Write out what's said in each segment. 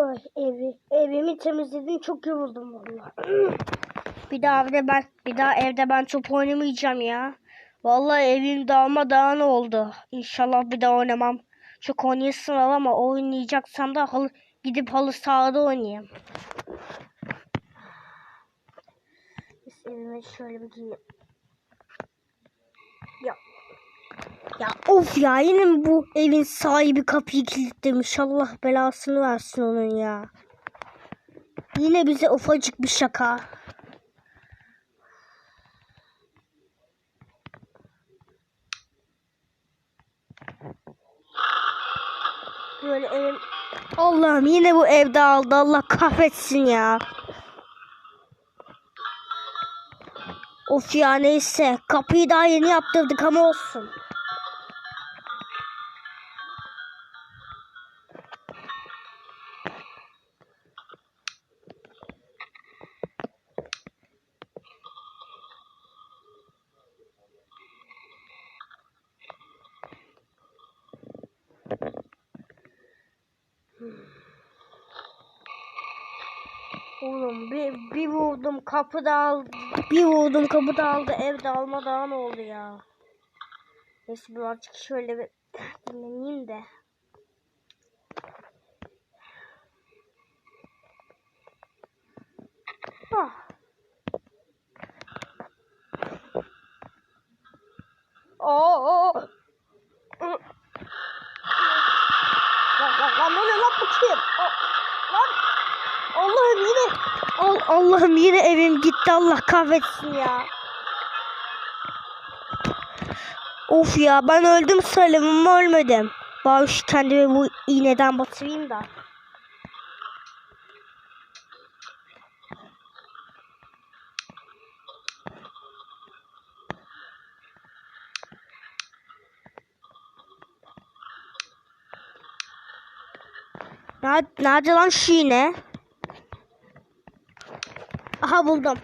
Ay, evi, evimi temizledim çok yoruldum valla. bir daha evde ben bir daha evde ben top oynamayacağım ya. Vallahi evim darmadağın oldu. İnşallah bir daha oynamam. Çok oynayasın var ama oynayacaksam da halı, gidip halı sahada oynayayım. Biz evime şöyle bir gireyim. Ya. Ya of ya yine mi bu evin sahibi kapıyı kilitlemiş. Allah belasını versin onun ya. Yine bize ufacık bir şaka. Böyle evim... Allah'ım yine bu evde aldı. Allah kahretsin ya. Of ya neyse. Kapıyı daha yeni yaptırdık ama olsun. Oğlum bir, bir vurdum kapıda aldı. Bir vurdum kapıda aldı. Evde almadan oldu ya. Neyse birazcık şöyle bir dinleneyim de. Ah. Oo. Lan lan lan ne lan bu Lan Allah'ım yine Al Allah'ım yine evim gitti Allah kahretsin ya. Of ya ben öldüm sayılım ölmedim. Bari şu kendimi bu iğneden batırayım da. Nerede, lan şu iğne? Aha buldum.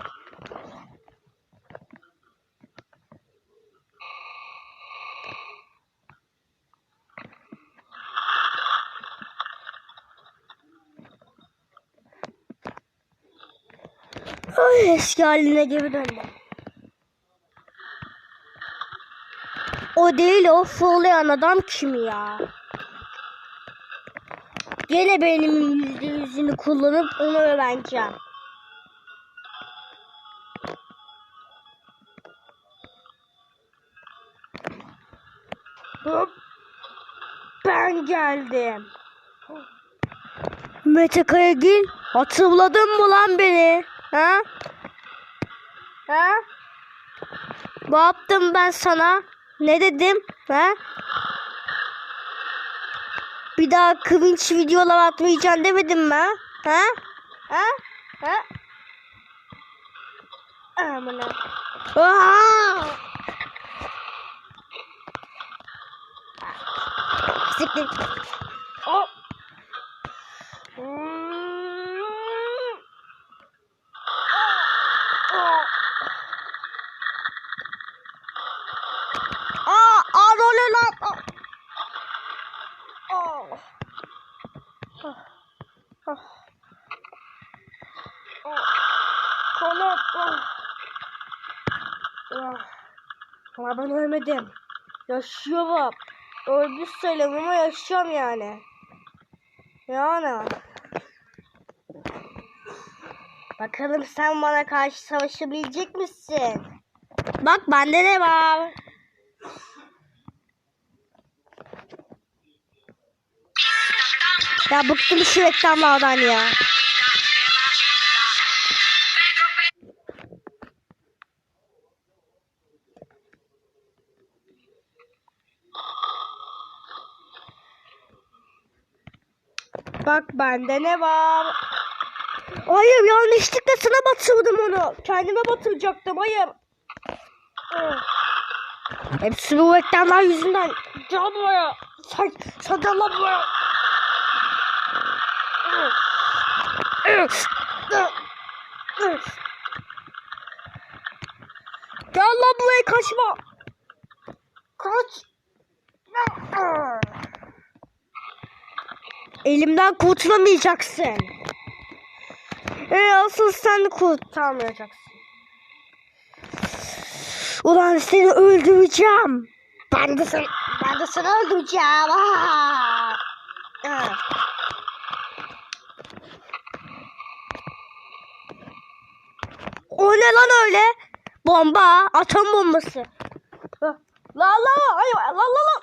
Ay, eski haline geri döndüm. O değil o fırlayan adam kim ya? Gene benim yüzde yüzünü kullanıp onu öğreneceğim. Hop. Ben geldim. Mete Kayagil hatırladın mı lan beni? Ha? Ha? Ne yaptım ben sana? Ne dedim? Ha? Bir daha kıvınç videolar atmayacaksın demedim mi? Ha? Ha? Ha? Amına. Aa! Siktir. Oh. Hmm. Oh. Aa, aa ne oluyor lan? Aa. Oh. Ah. Ah. Ah. Kolum. Ah. Ah. Ama ben ölmedim. Yaşıyorum. Öldü söylem ama yaşıyorum yani. Yani. Bakalım sen bana karşı savaşabilecek misin? Bak bende ne var? Ya bıktım şu reklamlardan ya. Bak bende ne var? Hayır yanlışlıkla sana batırdım onu. Kendime batıracaktım. Hayır. Hepsi bu reklamlar yüzünden. Gel buraya. Sen, sen buraya. Gel lan buraya kaçma. Kaç. Elimden kurtulamayacaksın. E, asıl sen kurtarmayacaksın. Ulan seni öldüreceğim. Ben de seni, ben de seni öldüreceğim. Aa! Ah. O ne lan öyle? Bomba, atom bombası. La la, ay la la la.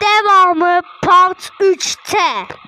Devamı part 3'te.